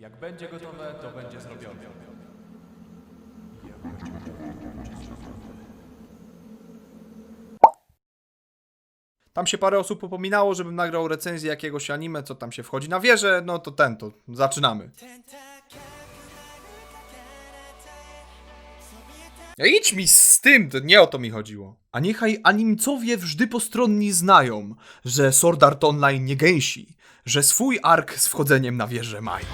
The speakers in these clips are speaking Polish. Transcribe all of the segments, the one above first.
Jak będzie gotowe, to będzie zrobione. Tam się parę osób upominało, żebym nagrał recenzję jakiegoś anime, co tam się wchodzi na wieżę, no to ten, to zaczynamy. Ja idź mi z tym, to nie o to mi chodziło. A niechaj animcowie wżdy postronni znają, że Sword Art Online nie gęsi, że swój ark z wchodzeniem na wieżę mają.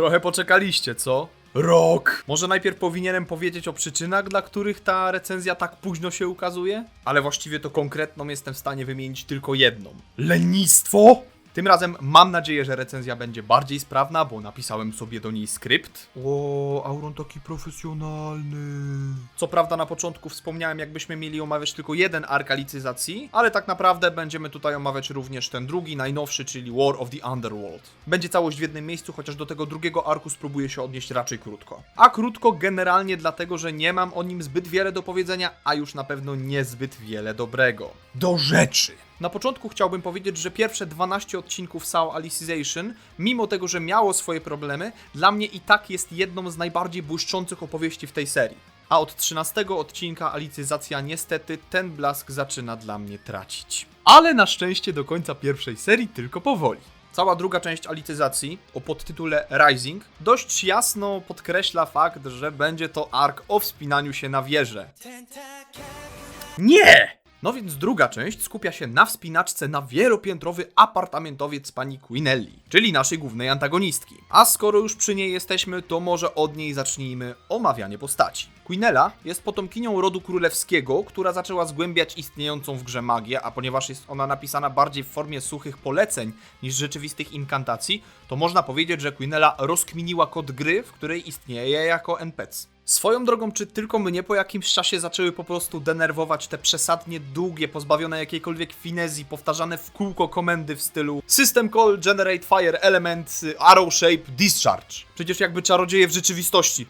Trochę poczekaliście, co? Rok! Może najpierw powinienem powiedzieć o przyczynach, dla których ta recenzja tak późno się ukazuje? Ale właściwie to konkretną jestem w stanie wymienić tylko jedną. Lenistwo! Tym razem mam nadzieję, że recenzja będzie bardziej sprawna, bo napisałem sobie do niej skrypt. O, Auron taki profesjonalny. Co prawda na początku wspomniałem, jakbyśmy mieli omawiać tylko jeden ark alicyzacji, ale tak naprawdę będziemy tutaj omawiać również ten drugi, najnowszy, czyli War of the Underworld. Będzie całość w jednym miejscu, chociaż do tego drugiego arku spróbuję się odnieść raczej krótko. A krótko generalnie dlatego, że nie mam o nim zbyt wiele do powiedzenia, a już na pewno niezbyt wiele dobrego. Do rzeczy! Na początku chciałbym powiedzieć, że pierwsze 12 odcinków SAO Alicization, mimo tego, że miało swoje problemy, dla mnie i tak jest jedną z najbardziej błyszczących opowieści w tej serii. A od 13 odcinka Alicyzacja niestety ten blask zaczyna dla mnie tracić. Ale na szczęście do końca pierwszej serii tylko powoli. Cała druga część alicyzacji o podtytule Rising dość jasno podkreśla fakt, że będzie to ark o wspinaniu się na wieżę. Nie! No więc druga część skupia się na wspinaczce na wielopiętrowy apartamentowiec pani Quinelli, czyli naszej głównej antagonistki. A skoro już przy niej jesteśmy, to może od niej zacznijmy omawianie postaci. Quinella jest potomkinią rodu królewskiego, która zaczęła zgłębiać istniejącą w grze magię, a ponieważ jest ona napisana bardziej w formie suchych poleceń niż rzeczywistych inkantacji, to można powiedzieć, że Quinella rozkminiła kod gry, w której istnieje jako NPC. Swoją drogą, czy tylko mnie po jakimś czasie zaczęły po prostu denerwować te przesadnie długie, pozbawione jakiejkolwiek finezji, powtarzane w kółko komendy w stylu System Call, Generate Fire Element, Arrow Shape, Discharge. Przecież jakby czarodzieje w rzeczywistości.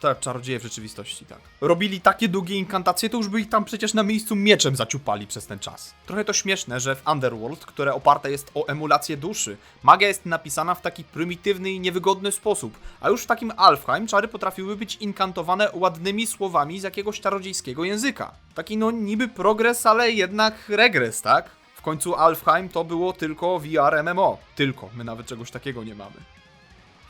Tak, czarodzieje w rzeczywistości, tak. Robili takie długie inkantacje, to już by ich tam przecież na miejscu mieczem zaciupali przez ten czas. Trochę to śmieszne, że w Underworld, które oparte jest o emulację duszy, magia jest napisana w taki prymitywny i niewygodny sposób, a już w takim Alfheim czary potrafiły być inkantowane ładnymi słowami z jakiegoś czarodziejskiego języka. Taki no niby progres, ale jednak regres, tak? W końcu Alfheim to było tylko VR MMO. Tylko, my nawet czegoś takiego nie mamy.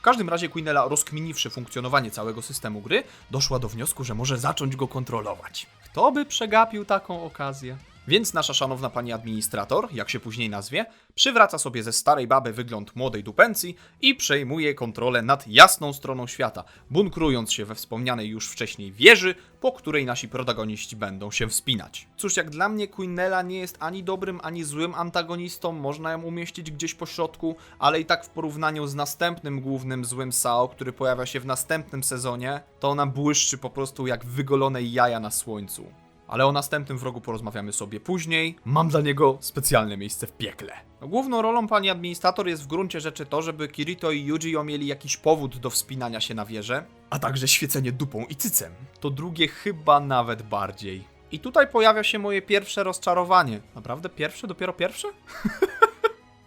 W każdym razie Quinella, rozkminiwszy funkcjonowanie całego systemu gry, doszła do wniosku, że może zacząć go kontrolować. Kto by przegapił taką okazję? Więc nasza szanowna pani administrator, jak się później nazwie, przywraca sobie ze starej baby wygląd młodej dupencji i przejmuje kontrolę nad jasną stroną świata, bunkrując się we wspomnianej już wcześniej wieży, po której nasi protagoniści będą się wspinać. Cóż, jak dla mnie Quinella nie jest ani dobrym, ani złym antagonistą, można ją umieścić gdzieś po środku, ale i tak w porównaniu z następnym głównym złym Sao, który pojawia się w następnym sezonie, to ona błyszczy po prostu jak wygolone jaja na słońcu. Ale o następnym wrogu porozmawiamy sobie później. Mam dla niego specjalne miejsce w piekle. Główną rolą pani administrator jest w gruncie rzeczy to, żeby Kirito i Yujiro mieli jakiś powód do wspinania się na wieżę, a także świecenie dupą i cycem. To drugie chyba nawet bardziej. I tutaj pojawia się moje pierwsze rozczarowanie. Naprawdę pierwsze? Dopiero pierwsze?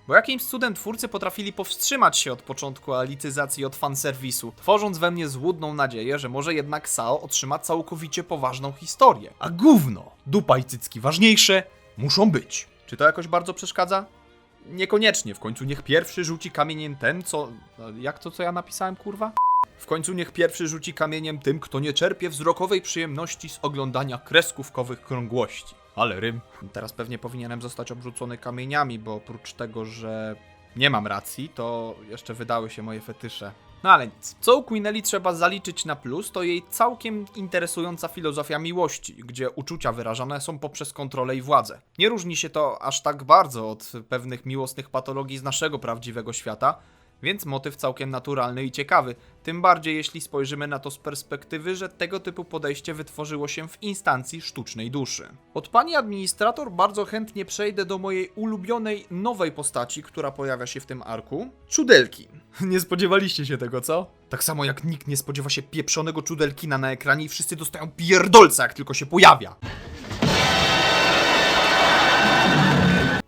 Bo jakimś cudem twórcy potrafili powstrzymać się od początku alicyzacji od fanserwisu, tworząc we mnie złudną nadzieję, że może jednak Sao otrzyma całkowicie poważną historię. A gówno! Dupa i cycki ważniejsze muszą być. Czy to jakoś bardzo przeszkadza? Niekoniecznie, w końcu niech pierwszy rzuci kamieniem ten, co... Jak to, co ja napisałem, kurwa? W końcu niech pierwszy rzuci kamieniem tym, kto nie czerpie wzrokowej przyjemności z oglądania kreskówkowych krągłości. Ale rym. Teraz pewnie powinienem zostać obrzucony kamieniami, bo oprócz tego, że nie mam racji, to jeszcze wydały się moje fetysze. No ale nic. Co u Quinelli trzeba zaliczyć na plus, to jej całkiem interesująca filozofia miłości, gdzie uczucia wyrażane są poprzez kontrolę i władzę. Nie różni się to aż tak bardzo od pewnych miłosnych patologii z naszego prawdziwego świata, Więc motyw całkiem naturalny i ciekawy. Tym bardziej jeśli spojrzymy na to z perspektywy, że tego typu podejście wytworzyło się w instancji sztucznej duszy. Od pani administrator bardzo chętnie przejdę do mojej ulubionej nowej postaci, która pojawia się w tym arku. Czudelki. Nie spodziewaliście się tego, co? Tak samo jak nikt nie spodziewa się pieprzonego czudelkina na ekranie i wszyscy dostają pierdolca, jak tylko się pojawia.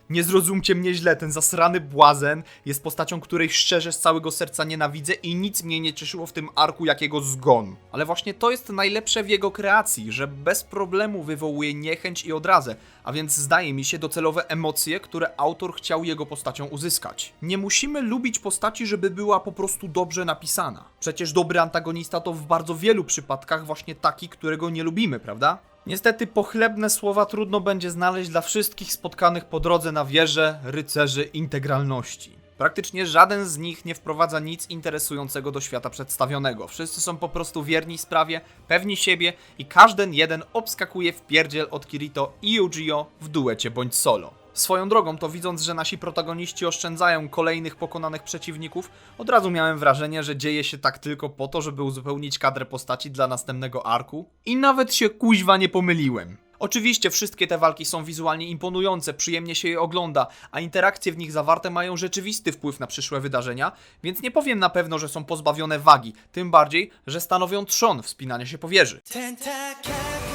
Nie zrozumcie mnie źle, ten zasrany błazen jest postacią, której szczerze z całego serca nienawidzę i nic mnie nie cieszyło w tym arku jak jego zgon. Ale właśnie to jest najlepsze w jego kreacji, że bez problemu wywołuje niechęć i odrazę, a więc zdaje mi się docelowe emocje, które autor chciał jego postacią uzyskać. Nie musimy lubić postaci, żeby była po prostu dobrze napisana. Przecież dobry antagonista to w bardzo wielu przypadkach właśnie taki, którego nie lubimy, prawda? Niestety pochlebne słowa trudno będzie znaleźć dla wszystkich spotkanych po drodze na wieżę rycerzy integralności. Praktycznie żaden z nich nie wprowadza nic interesującego do świata przedstawionego. Wszyscy są po prostu wierni sprawie, pewni siebie i każdy jeden obskakuje w pierdziel od Kirito i Yujiro w duecie bądź solo. Swoją drogą, to widząc, że nasi protagoniści oszczędzają kolejnych pokonanych przeciwników, od razu miałem wrażenie, że dzieje się tak tylko po to, żeby uzupełnić kadrę postaci dla następnego arku. I nawet się kuźwa nie pomyliłem. Oczywiście wszystkie te walki są wizualnie imponujące, przyjemnie się je ogląda, a interakcje w nich zawarte mają rzeczywisty wpływ na przyszłe wydarzenia, więc nie powiem na pewno, że są pozbawione wagi, tym bardziej, że stanowią trzon wspinania się po wieży.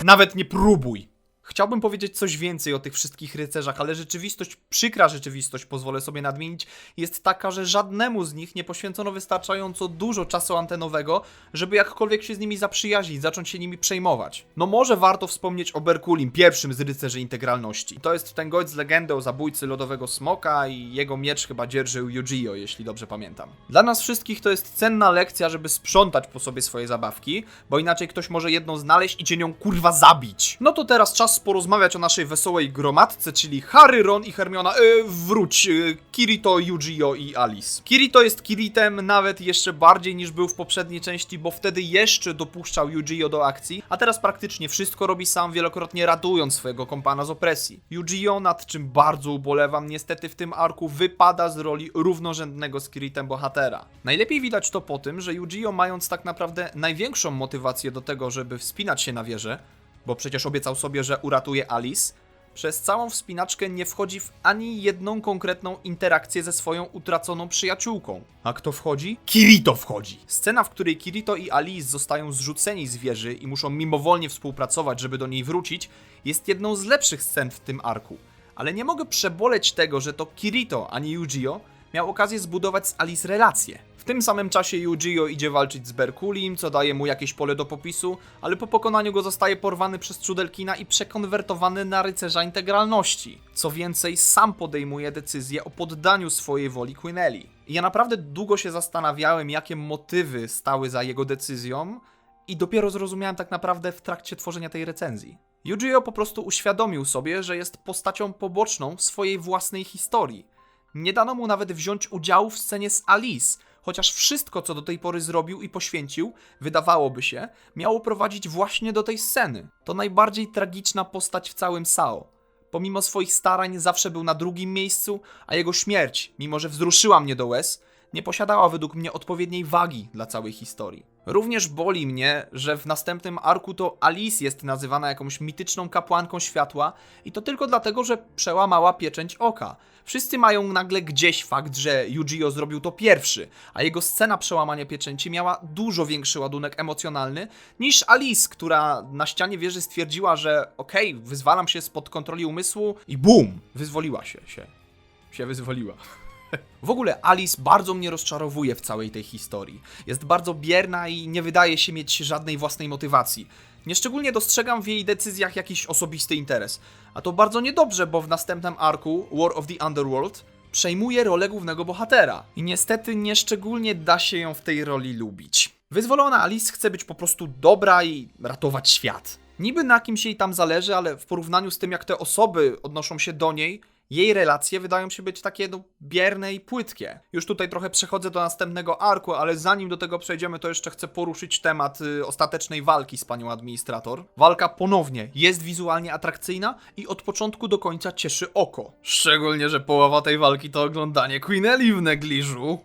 Nawet nie próbuj! Chciałbym powiedzieć coś więcej o tych wszystkich rycerzach, ale rzeczywistość, przykra rzeczywistość, pozwolę sobie nadmienić, jest taka, że żadnemu z nich nie poświęcono wystarczająco dużo czasu antenowego, żeby jakkolwiek się z nimi zaprzyjaźnić, zacząć się nimi przejmować. No może warto wspomnieć o Berkulim, pierwszym z rycerzy integralności. To jest ten gość z legendą zabójcy lodowego smoka i jego miecz chyba dzierżył Yujiro, jeśli dobrze pamiętam. Dla nas wszystkich to jest cenna lekcja, żeby sprzątać po sobie swoje zabawki, bo inaczej ktoś może jedną znaleźć i cię nią kurwa zabić. No to teraz czas porozmawiać o naszej wesołej gromadce, czyli Harry, Ron i Hermiona. Yy, wróć, yy, Kirito, Yujiro i Alice. Kirito jest Kiritem nawet jeszcze bardziej niż był w poprzedniej części, bo wtedy jeszcze dopuszczał Yujiro do akcji, a teraz praktycznie wszystko robi sam, wielokrotnie ratując swojego kompana z opresji. Yujiro, nad czym bardzo ubolewam, niestety w tym arku wypada z roli równorzędnego z Kiritem bohatera. Najlepiej widać to po tym, że Yujiro mając tak naprawdę największą motywację do tego, żeby wspinać się na wieżę, bo przecież obiecał sobie, że uratuje Alice, przez całą wspinaczkę nie wchodzi w ani jedną konkretną interakcję ze swoją utraconą przyjaciółką. A kto wchodzi? Kirito wchodzi! Scena, w której Kirito i Alice zostają zrzuceni z wieży i muszą mimowolnie współpracować, żeby do niej wrócić, jest jedną z lepszych scen w tym arku. Ale nie mogę przeboleć tego, że to Kirito, a nie Yujiro, miał okazję zbudować z Alice relację. W tym samym czasie Yujiro idzie walczyć z Berkulim, co daje mu jakieś pole do popisu, ale po pokonaniu go zostaje porwany przez Czudelkina i przekonwertowany na rycerza integralności. Co więcej, sam podejmuje decyzję o poddaniu swojej woli Quinelli. Ja naprawdę długo się zastanawiałem, jakie motywy stały za jego decyzją i dopiero zrozumiałem tak naprawdę w trakcie tworzenia tej recenzji. Yujiro po prostu uświadomił sobie, że jest postacią poboczną swojej własnej historii. Nie dano mu nawet wziąć udziału w scenie z Alice, chociaż wszystko, co do tej pory zrobił i poświęcił, wydawałoby się, miało prowadzić właśnie do tej sceny. To najbardziej tragiczna postać w całym Sao. Pomimo swoich starań zawsze był na drugim miejscu, a jego śmierć, mimo że wzruszyła mnie do łez, nie posiadała według mnie odpowiedniej wagi dla całej historii. Również boli mnie, że w następnym arku to Alice jest nazywana jakąś mityczną kapłanką światła i to tylko dlatego, że przełamała pieczęć oka. Wszyscy mają nagle gdzieś fakt, że Yujiro zrobił to pierwszy, a jego scena przełamania pieczęci miała dużo większy ładunek emocjonalny niż Alice, która na ścianie wieży stwierdziła, że okej, wyzwalam się spod kontroli umysłu i bum, wyzwoliła się, się, się wyzwoliła. W ogóle Alice bardzo mnie rozczarowuje w całej tej historii. Jest bardzo bierna i nie wydaje się mieć żadnej własnej motywacji. Nieszczególnie dostrzegam w jej decyzjach jakiś osobisty interes. A to bardzo niedobrze, bo w następnym arku War of the Underworld przejmuje rolę głównego bohatera. I niestety nieszczególnie da się ją w tej roli lubić. Wyzwolona Alice chce być po prostu dobra i ratować świat. Niby na kimś jej tam zależy, ale w porównaniu z tym, jak te osoby odnoszą się do niej, jej relacje wydają się być takie no, bierne i płytkie. Już tutaj trochę przechodzę do następnego arku, ale zanim do tego przejdziemy, to jeszcze chcę poruszyć temat y, ostatecznej walki z panią administrator. Walka ponownie jest wizualnie atrakcyjna i od początku do końca cieszy oko. Szczególnie, że połowa tej walki to oglądanie Queen Ellie w negliżu.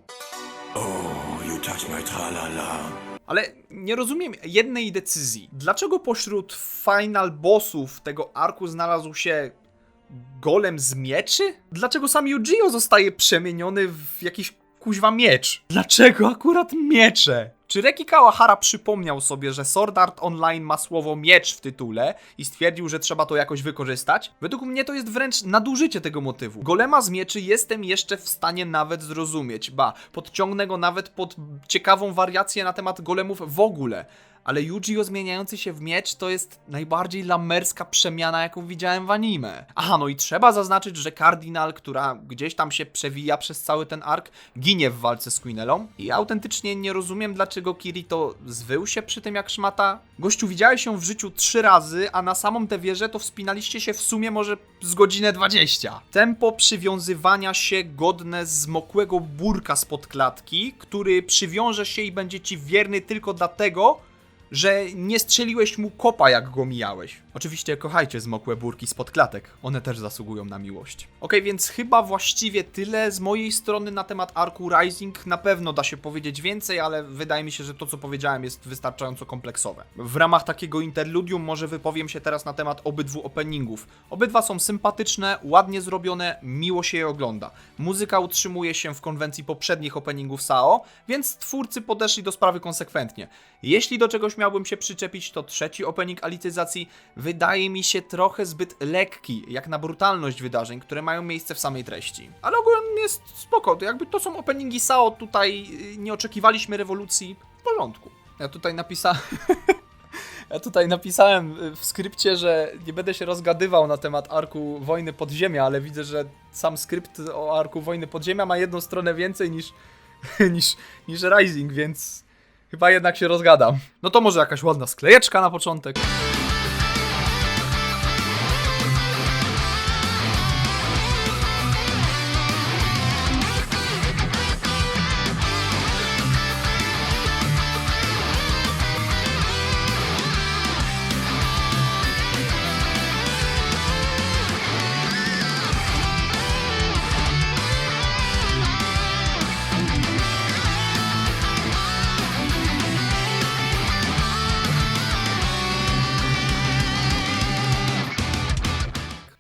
Oh, you touch my tra-la-la. Ale nie rozumiem jednej decyzji. Dlaczego pośród final bossów tego arku znalazł się golem z mieczy? Dlaczego sam Yujiro zostaje przemieniony w jakiś kuźwa miecz? Dlaczego akurat miecze? Czy Reki Kawahara przypomniał sobie, że Sword Art Online ma słowo miecz w tytule i stwierdził, że trzeba to jakoś wykorzystać? Według mnie to jest wręcz nadużycie tego motywu. Golema z mieczy jestem jeszcze w stanie nawet zrozumieć, ba, podciągnę go nawet pod ciekawą wariację na temat golemów w ogóle. Ale Yu-Gi-Oh! zmieniający się w miecz to jest najbardziej lamerska przemiana, jaką widziałem w anime. Aha, no i trzeba zaznaczyć, że Cardinal, która gdzieś tam się przewija przez cały ten ark, ginie w walce z Quinelą. I autentycznie nie rozumiem, dlaczego Kirito zwył się przy tym jak szmata. Gościu, widziałeś się w życiu trzy razy, a na samą tę wieżę to wspinaliście się w sumie może z godzinę 20. Tempo przywiązywania się godne zmokłego burka spod klatki, który przywiąże się i będzie ci wierny tylko dlatego, że nie strzeliłeś mu kopa, jak go mijałeś. Oczywiście kochajcie zmokłe burki spod klatek, one też zasługują na miłość. Okej, więc chyba właściwie tyle z mojej strony na temat arku Rising. Na pewno da się powiedzieć więcej, ale wydaje mi się, że to co powiedziałem jest wystarczająco kompleksowe. W ramach takiego interludium może wypowiem się teraz na temat obydwu openingów. Obydwa są sympatyczne, ładnie zrobione, miło się je ogląda. Muzyka utrzymuje się w konwencji poprzednich openingów SAO, więc twórcy podeszli do sprawy konsekwentnie. Jeśli do czegoś miałbym się przyczepić, to trzeci opening alityzacji wydaje mi się trochę zbyt lekki, jak na brutalność wydarzeń, które mają miejsce w samej treści. Ale ogólnie jest spoko, to jakby to są openingi SAO, tutaj y, nie oczekiwaliśmy rewolucji, w porządku. Ja tutaj napisałem... Ja tutaj napisałem y, w skrypcie, że nie będę się rozgadywał na temat arku Wojny Podziemia, ale widzę, że sam skrypt o arku Wojny Podziemia ma jedną stronę więcej niż, niż, niż Rising, więc chyba jednak się rozgadam. No to może jakaś ładna sklejeczka na początek.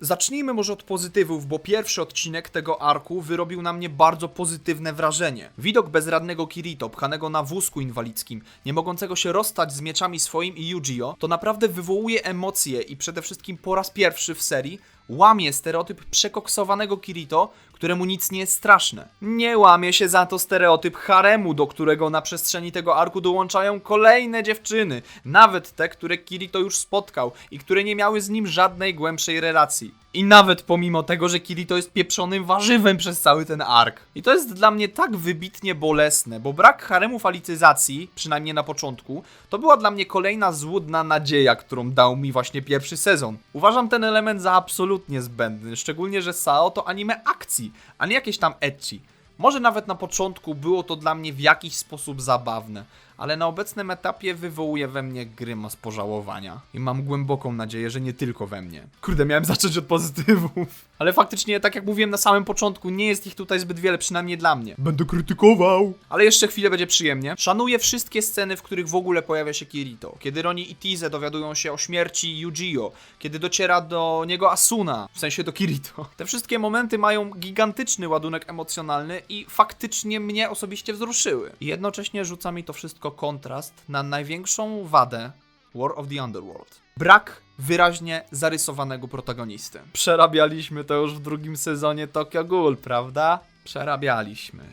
Zacznijmy może od pozytywów, bo pierwszy odcinek tego arku wyrobił na mnie bardzo pozytywne wrażenie. Widok bezradnego Kirito, pchanego na wózku inwalidzkim, nie mogącego się rozstać z mieczami swoim i Yu-Gi-Oh, to naprawdę wywołuje emocje i przede wszystkim po raz pierwszy w serii łamie stereotyp przekoksowanego Kirito, któremu nic nie jest straszne. Nie łamie się za to stereotyp haremu, do którego na przestrzeni tego arku dołączają kolejne dziewczyny, nawet te, które Kirito już spotkał i które nie miały z nim żadnej głębszej relacji. I nawet pomimo tego, że Kirito jest pieprzonym warzywem przez cały ten ark. I to jest dla mnie tak wybitnie bolesne, bo brak haremu falicyzacji, przynajmniej na początku, to była dla mnie kolejna złudna nadzieja, którą dał mi właśnie pierwszy sezon. Uważam ten element za absolutnie zbędny, szczególnie, że Sao to anime akcji, a nie jakieś tam ecchi. Może nawet na początku było to dla mnie w jakiś sposób zabawne, ale na obecnym etapie wywołuje we mnie grymas pożałowania. I mam głęboką nadzieję, że nie tylko we mnie. Kurde, miałem zacząć od pozytywów. Ale faktycznie, tak jak mówiłem na samym początku, nie jest ich tutaj zbyt wiele, przynajmniej dla mnie. Będę krytykował. Ale jeszcze chwilę będzie przyjemnie. Szanuję wszystkie sceny, w których w ogóle pojawia się Kirito. Kiedy Roni i Tize dowiadują się o śmierci Yu-Gi-Oh! Kiedy dociera do niego Asuna, w sensie do Kirito. Te wszystkie momenty mają gigantyczny ładunek emocjonalny i faktycznie mnie osobiście wzruszyły. I jednocześnie rzuca mi to wszystko kontrast na największą wadę War of the Underworld. Brak wyraźnie zarysowanego protagonisty. Przerabialiśmy to już w drugim sezonie Tokyo Ghoul, prawda? Przerabialiśmy.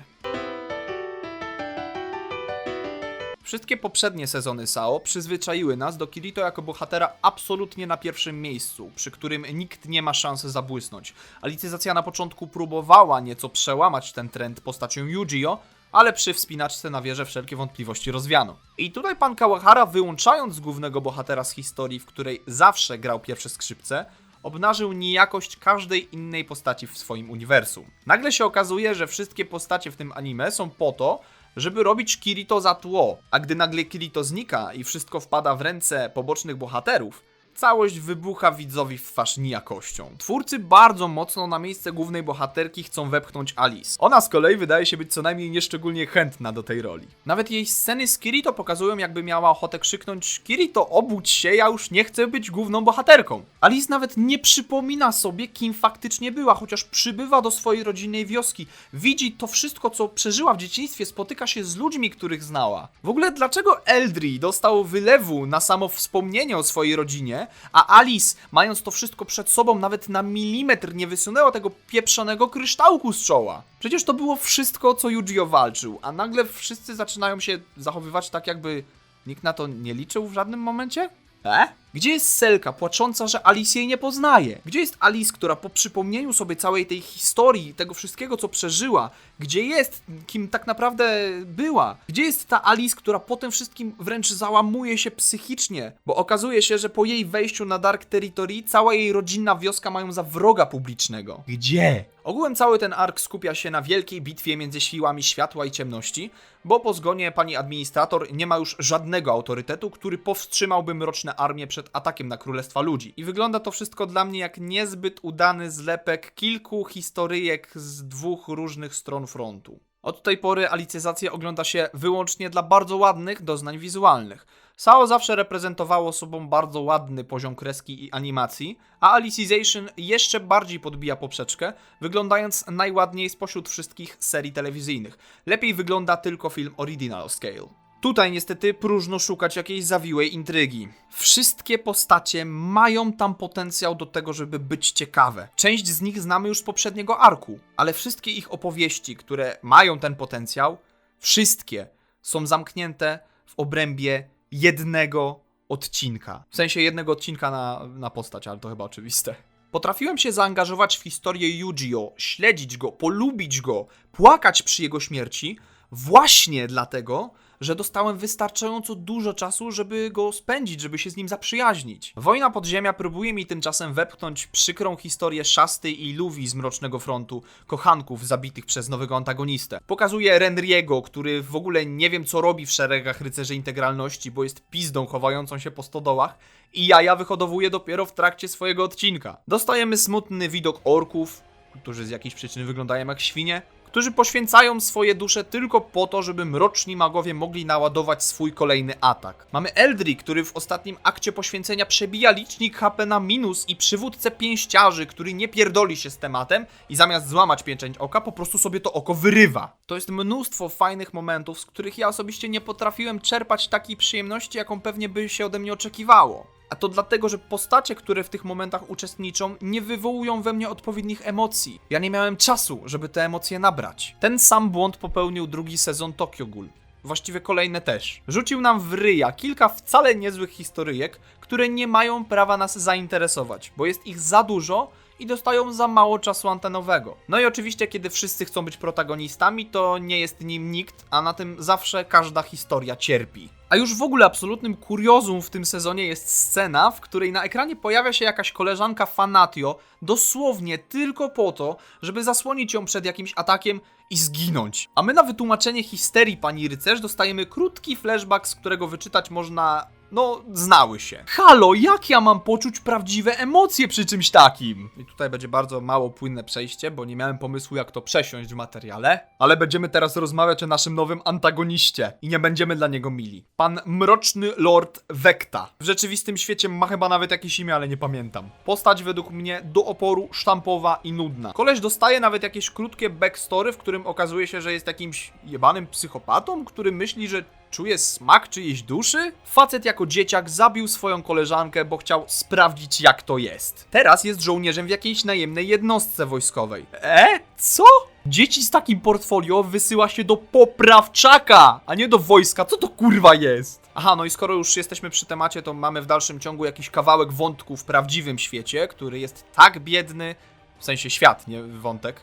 Wszystkie poprzednie sezony SAO przyzwyczaiły nas do Kirito jako bohatera absolutnie na pierwszym miejscu, przy którym nikt nie ma szansy zabłysnąć. A licyzacja na początku próbowała nieco przełamać ten trend postacią Yu-Gi-Oh!, ale przy wspinaczce na wieżę wszelkie wątpliwości rozwiano. I tutaj pan Kawahara, wyłączając głównego bohatera z historii, w której zawsze grał pierwsze skrzypce, obnażył niejakość każdej innej postaci w swoim uniwersum. Nagle się okazuje, że wszystkie postacie w tym anime są po to, żeby robić Kirito za tło, a gdy nagle Kirito znika i wszystko wpada w ręce pobocznych bohaterów, całość wybucha widzowi w twarz nijakością. Twórcy bardzo mocno na miejsce głównej bohaterki chcą wepchnąć Alice. Ona z kolei wydaje się być co najmniej nieszczególnie chętna do tej roli. Nawet jej sceny z Kirito pokazują jakby miała ochotę krzyknąć Kirito obudź się, ja już nie chcę być główną bohaterką. Alice nawet nie przypomina sobie kim faktycznie była, chociaż przybywa do swojej rodzinnej wioski. Widzi to wszystko co przeżyła w dzieciństwie, spotyka się z ludźmi, których znała. W ogóle dlaczego Eldri dostał wylewu na samo wspomnienie o swojej rodzinie, a Alice, mając to wszystko przed sobą, nawet na milimetr nie wysunęła tego pieprzonego kryształku z czoła? Przecież to było wszystko, co Yu-Gi-Oh! walczył, a nagle wszyscy zaczynają się zachowywać tak, jakby nikt na to nie liczył w żadnym momencie? E? Gdzie jest Selka, płacząca, że Alice jej nie poznaje? Gdzie jest Alice, która po przypomnieniu sobie całej tej historii, tego wszystkiego, co przeżyła, gdzie jest, kim tak naprawdę była? Gdzie jest ta Alice, która po tym wszystkim wręcz załamuje się psychicznie? Bo okazuje się, że po jej wejściu na Dark Territory cała jej rodzinna wioska mają za wroga publicznego. Gdzie? Ogółem cały ten ark skupia się na wielkiej bitwie między siłami światła i ciemności, bo po zgonie pani administrator nie ma już żadnego autorytetu, który powstrzymałby mroczne armie przed atakiem na Królestwa Ludzi. I wygląda to wszystko dla mnie jak niezbyt udany zlepek kilku historyjek z dwóch różnych stron frontu. Od tej pory alicyzację ogląda się wyłącznie dla bardzo ładnych doznań wizualnych. Sao zawsze reprezentowało sobą bardzo ładny poziom kreski i animacji, a Alicization jeszcze bardziej podbija poprzeczkę, wyglądając najładniej spośród wszystkich serii telewizyjnych. Lepiej wygląda tylko film Original Scale. Tutaj niestety próżno szukać jakiejś zawiłej intrygi. Wszystkie postacie mają tam potencjał do tego, żeby być ciekawe. Część z nich znamy już z poprzedniego arku, ale wszystkie ich opowieści, które mają ten potencjał, wszystkie są zamknięte w obrębie jednego odcinka. W sensie jednego odcinka na, na postać, ale to chyba oczywiste. Potrafiłem się zaangażować w historię Yu-Gi-Oh!, śledzić go, polubić go, płakać przy jego śmierci, właśnie dlatego, że dostałem wystarczająco dużo czasu, żeby go spędzić, żeby się z nim zaprzyjaźnić. Wojna Podziemia próbuje mi tymczasem wepchnąć przykrą historię Szasty i Luwi z Mrocznego Frontu, kochanków zabitych przez nowego antagonistę. Pokazuje Renriego, który w ogóle nie wiem co robi w szeregach Rycerzy Integralności, bo jest pizdą chowającą się po stodołach i jaja wyhodowuje dopiero w trakcie swojego odcinka. Dostajemy smutny widok orków, którzy z jakiejś przyczyny wyglądają jak świnie, którzy poświęcają swoje dusze tylko po to, żeby mroczni magowie mogli naładować swój kolejny atak. Mamy Eldri, który w ostatnim akcie poświęcenia przebija licznik HP na minus i przywódcę pięściarzy, który nie pierdoli się z tematem i zamiast złamać pieczęć oka, po prostu sobie to oko wyrywa. To jest mnóstwo fajnych momentów, z których ja osobiście nie potrafiłem czerpać takiej przyjemności, jaką pewnie by się ode mnie oczekiwało. A to dlatego, że postacie, które w tych momentach uczestniczą, nie wywołują we mnie odpowiednich emocji. Ja nie miałem czasu, żeby te emocje nabrać. Ten sam błąd popełnił drugi sezon Tokyo Ghoul. Właściwie kolejne też. Rzucił nam w ryja kilka wcale niezłych historyjek, które nie mają prawa nas zainteresować, bo jest ich za dużo i dostają za mało czasu antenowego. No i oczywiście, kiedy wszyscy chcą być protagonistami, to nie jest nim nikt, a na tym zawsze każda historia cierpi. A już w ogóle absolutnym kuriozum w tym sezonie jest scena, w której na ekranie pojawia się jakaś koleżanka Fanatio, dosłownie tylko po to, żeby zasłonić ją przed jakimś atakiem i zginąć. A my na wytłumaczenie histerii pani rycerz dostajemy krótki flashback, z którego wyczytać można no, znały się. Halo, jak ja mam poczuć prawdziwe emocje przy czymś takim? I tutaj będzie bardzo mało płynne przejście, bo nie miałem pomysłu, jak to przesiąść w materiale. Ale będziemy teraz rozmawiać o naszym nowym antagoniście i nie będziemy dla niego mili. Pan Mroczny Lord Vecta. W rzeczywistym świecie ma chyba nawet jakieś imię, ale nie pamiętam. Postać według mnie do oporu sztampowa i nudna. Koleś dostaje nawet jakieś krótkie backstory, w którym okazuje się, że jest jakimś jebanym psychopatą, który myśli, że czuje smak czyjejś duszy? Facet jako dzieciak zabił swoją koleżankę, bo chciał sprawdzić jak to jest. Teraz jest żołnierzem w jakiejś najemnej jednostce wojskowej. E? Co? Dzieci z takim portfolio wysyła się do poprawczaka, a nie do wojska. Co to kurwa jest? Aha, no i skoro już jesteśmy przy temacie, to mamy w dalszym ciągu jakiś kawałek wątku w prawdziwym świecie, który jest tak biedny, w sensie świat, nie wątek.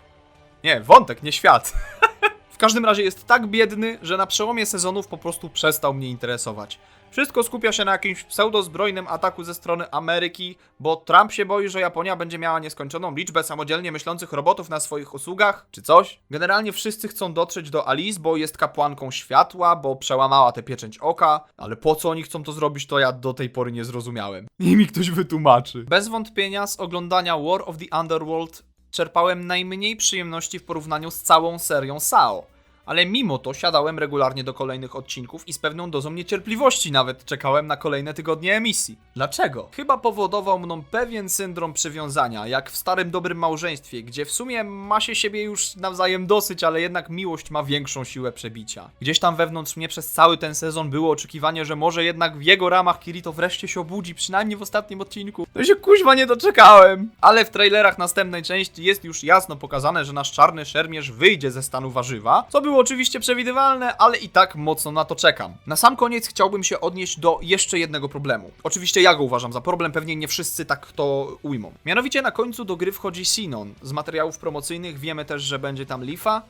Nie, wątek, nie świat. Każdym razie jest tak biedny, że na przełomie sezonów po prostu przestał mnie interesować. Wszystko skupia się na jakimś pseudozbrojnym ataku ze strony Ameryki, bo Trump się boi, że Japonia będzie miała nieskończoną liczbę samodzielnie myślących robotów na swoich usługach, czy coś. Generalnie wszyscy chcą dotrzeć do Alice, bo jest kapłanką światła, bo przełamała tę pieczęć oka, ale po co oni chcą to zrobić, to ja do tej pory nie zrozumiałem. Niech mi ktoś wytłumaczy. Bez wątpienia z oglądania War of the Underworld czerpałem najmniej przyjemności w porównaniu z całą serią SAO. Ale mimo to siadałem regularnie do kolejnych odcinków i z pewną dozą niecierpliwości nawet czekałem na kolejne tygodnie emisji. Dlaczego? Chyba powodował mną pewien syndrom przywiązania, jak w starym dobrym małżeństwie, gdzie w sumie ma się siebie już nawzajem dosyć, ale jednak miłość ma większą siłę przebicia. Gdzieś tam wewnątrz mnie przez cały ten sezon było oczekiwanie, że może jednak w jego ramach Kirito wreszcie się obudzi, przynajmniej w ostatnim odcinku. No się kuźwa nie doczekałem. Ale w trailerach następnej części jest już jasno pokazane, że nasz czarny szermierz wyjdzie ze stanu warzywa, co było oczywiście przewidywalne, ale i tak mocno na to czekam. Na sam koniec chciałbym się odnieść do jeszcze jednego problemu. Oczywiście ja go uważam za problem, pewnie nie wszyscy tak to ujmą. Mianowicie na końcu do gry wchodzi Sinon. Z materiałów promocyjnych wiemy też, że będzie tam Lifa,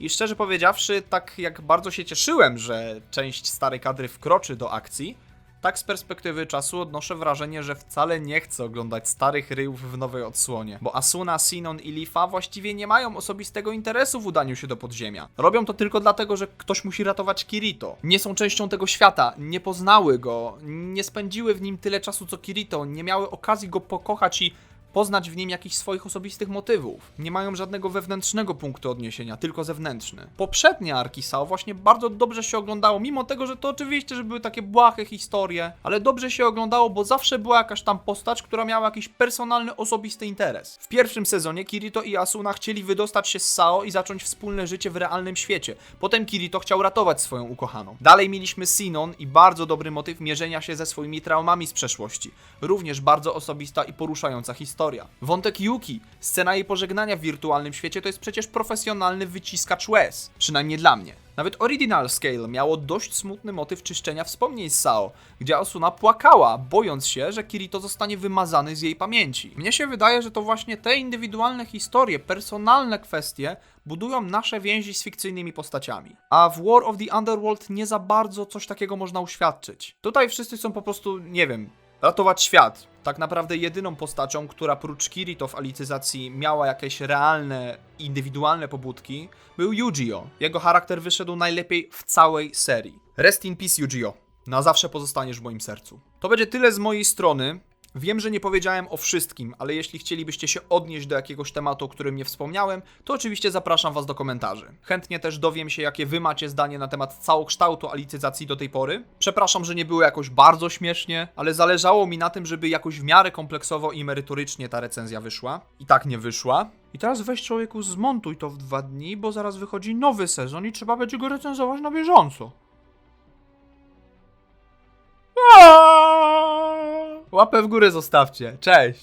i szczerze powiedziawszy, tak jak bardzo się cieszyłem, że część starej kadry wkroczy do akcji, tak z perspektywy czasu odnoszę wrażenie, że wcale nie chcę oglądać starych ryjów w nowej odsłonie, bo Asuna, Sinon i Lifa właściwie nie mają osobistego interesu w udaniu się do podziemia. Robią to tylko dlatego, że ktoś musi ratować Kirito. Nie są częścią tego świata, nie poznały go, nie spędziły w nim tyle czasu co Kirito, nie miały okazji go pokochać i poznać w nim jakichś swoich osobistych motywów. Nie mają żadnego wewnętrznego punktu odniesienia, tylko zewnętrzny. Poprzednie arki Sao właśnie bardzo dobrze się oglądało, mimo tego, że to oczywiście, że były takie błahe historie, ale dobrze się oglądało, bo zawsze była jakaś tam postać, która miała jakiś personalny, osobisty interes. W pierwszym sezonie Kirito i Asuna chcieli wydostać się z Sao i zacząć wspólne życie w realnym świecie. Potem Kirito chciał ratować swoją ukochaną. Dalej mieliśmy Sinon i bardzo dobry motyw mierzenia się ze swoimi traumami z przeszłości. Również bardzo osobista i poruszająca historia. Wątek Yuki, scena jej pożegnania w wirtualnym świecie to jest przecież profesjonalny wyciskacz łez. Przynajmniej dla mnie. Nawet Original Scale miało dość smutny motyw czyszczenia wspomnień z Sao, gdzie Asuna płakała, bojąc się, że Kirito zostanie wymazany z jej pamięci. Mnie się wydaje, że to właśnie te indywidualne historie, personalne kwestie budują nasze więzi z fikcyjnymi postaciami. A w War of the Underworld nie za bardzo coś takiego można uświadczyć. Tutaj wszyscy są po prostu, nie wiem, ratować świat. Tak naprawdę jedyną postacią, która prócz Kirito w alicyzacji miała jakieś realne, indywidualne pobudki, był Yu-Gi-Oh! Jego charakter wyszedł najlepiej w całej serii. Rest in peace Yu-Gi-Oh! Na zawsze pozostaniesz w moim sercu. To będzie tyle z mojej strony. Wiem, że nie powiedziałem o wszystkim, ale jeśli chcielibyście się odnieść do jakiegoś tematu, o którym nie wspomniałem, to oczywiście zapraszam Was do komentarzy. Chętnie też dowiem się, jakie Wy macie zdanie na temat całokształtu alicyzacji do tej pory. Przepraszam, że nie było jakoś bardzo śmiesznie, ale zależało mi na tym, żeby jakoś w miarę kompleksowo i merytorycznie ta recenzja wyszła. I tak nie wyszła. I teraz weź człowieku, zmontuj to w dwa dni, bo zaraz wychodzi nowy sezon i trzeba będzie go recenzować na bieżąco. Łapę w górę zostawcie. Cześć!